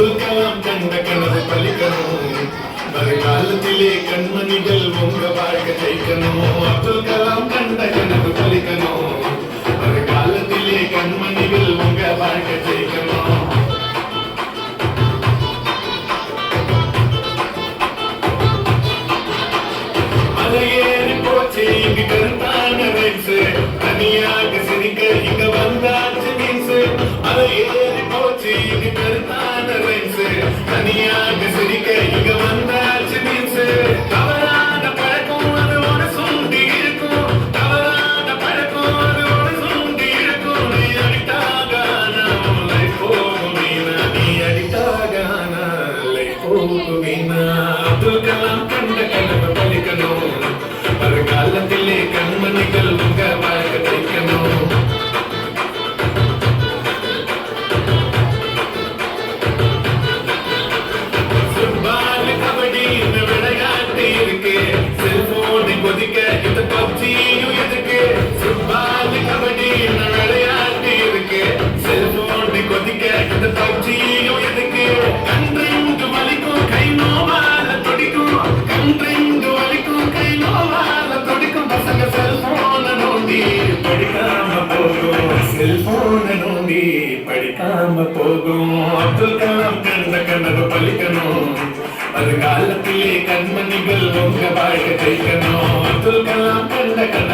அப்துல் கலாம் கண்ட கனவு பலிக்கணும் வருங்காலத்திலே கண்மணிகள் உங்க வாழ்க்கை ஜெயிக்கணும். அப்துல் கலாம் கண்ட கனவு பலிக்கணும். வருங்காலத்திலே கண்மணிகள் உங்க வாழ்க்கை ஜெயிக்கணும். மலையேறி போச்சு இங்கு கருத்தான வயசு தனியாக சிரிக்க இங்க வந்தாச்சு மீன்ஸ் மலையேறி அப்துல் கலாம் போகும் செல்போனை நோண்டி படிக்காம போகும் அப்துல் கலாம் கண்ட கனவு அது காலத்திலே கண்மணிகள் உங்க வாழ்க்கை ஜெயிக்கணும் அப்துல் கலாம் கண்ட கனவு